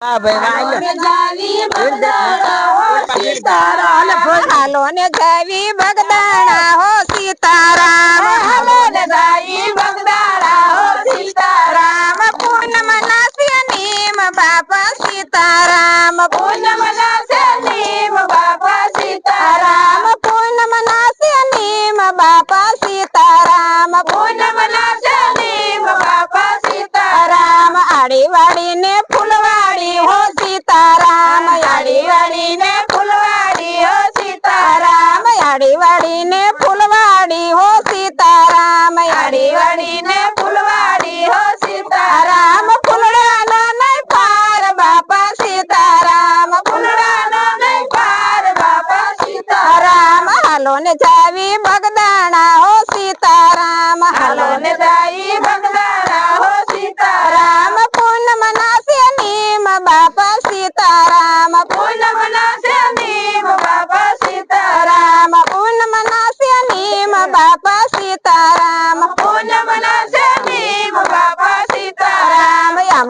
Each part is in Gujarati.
હાલો ને જાવી બગદાણા હો સીતારામ હાલો ને જાવી બગદાણા હો સીતારામ પૂનમ ના નીમ બાપા સીતારામ પૂનમ ના નીમ બાપા સીતારામ પૂનમ ના નીમ બાપા સીતારામ પૂનમ ના નીમ બાપા સીતારામ આડી વાડી ને આડી વાડી ને ફૂલવાડી હો સીતારામ આડી વાડી ને ફૂલવાડી હો સીતારામ. ફૂલડાનો નહીં પાર બાપા સીતારામ, ફૂલડાનો નહીં પાર બાપા સીતારામ. હાલો ને જાવી બગદાણા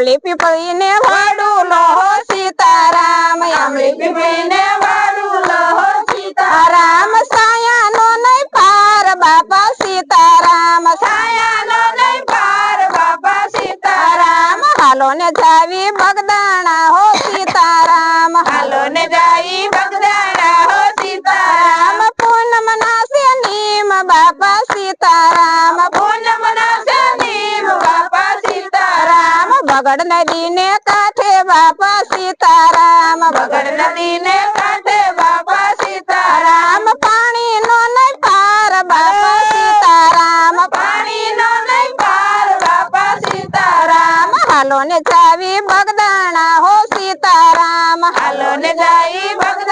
આમલી પીપળી ને વાડુલો હો સીતારામ. આમલી પીપળી ને વાડુલો હો સીતારામ. સાયાનો નહીં પાર બાપા સીતારામ. સાયાનો નહીં પાર બાપા સીતારામ. હાલો ને જાવી બગદાણા હો સીતારામ. હાલો ને જાવી બગદાણા હો સીતારામ. પૂનમ ના સીતારામ. બગડ નદી ને કાંઠે બાપા સીતારામ બગડ નદી ને કાંઠે બાપા સીતારામ પાણી નો નહીં પાર બાપા સીતારામ પાણી નો નહીં પાર બાપા સીતારામ. હાલો ને જાવી બગદાણા હો સીતારામ હાલો ને જાવી બગદાણા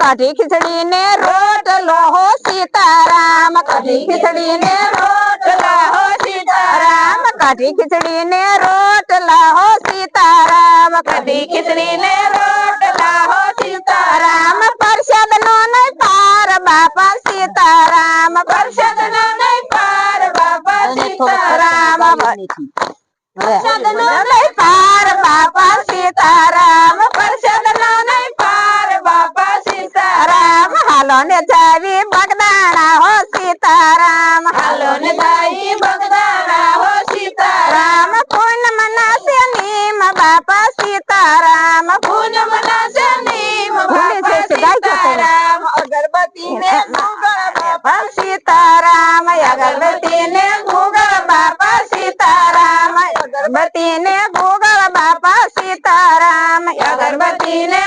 कढ़ी खिचड़ी ने रोट लो हो सीताराम। कढ़ी खिचड़ी ने रोट लो हो सीताराम। कढ़ी खिचड़ी ने रोट लो हो सीताराम। कढ़ी खिचड़ी ने रोट लो हो सीताराम। परसद नो नहीं पार बापा सीताराम। परसद नो नहीं पार बापा सीताराम। परसद नो नहीं पार बापा સીતારામ. હાલો ને જાવી બગદાણા હો સીતારામ. પૂનમ ના નીમ બાપા સીતારામ. પૂનમ ના નીમ બાપા સીતારામ. અગરબત્તી ને ગુગળ બાપા સીતારામ. અગરબત્તી ને ગુગળ બાપા સીતારામ. અગરબત્તી ને ગુગળ બાપા સીતારામ. અગરબત્તી ને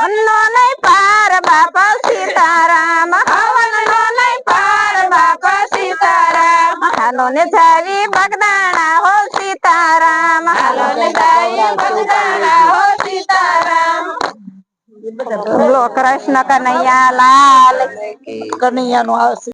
સીતારામ હવન નો નહીં પાર બાપા સીતારામ હવન નો નહીં પાર બાપા સીતારામ હાલો ને જાવી બગદાણા હો સીતારામ હાલો ને જાવી બગદાણા હો સીતારામ બોલો કૃષ્ણ કનૈયા લાલ કનૈયા નું આવશે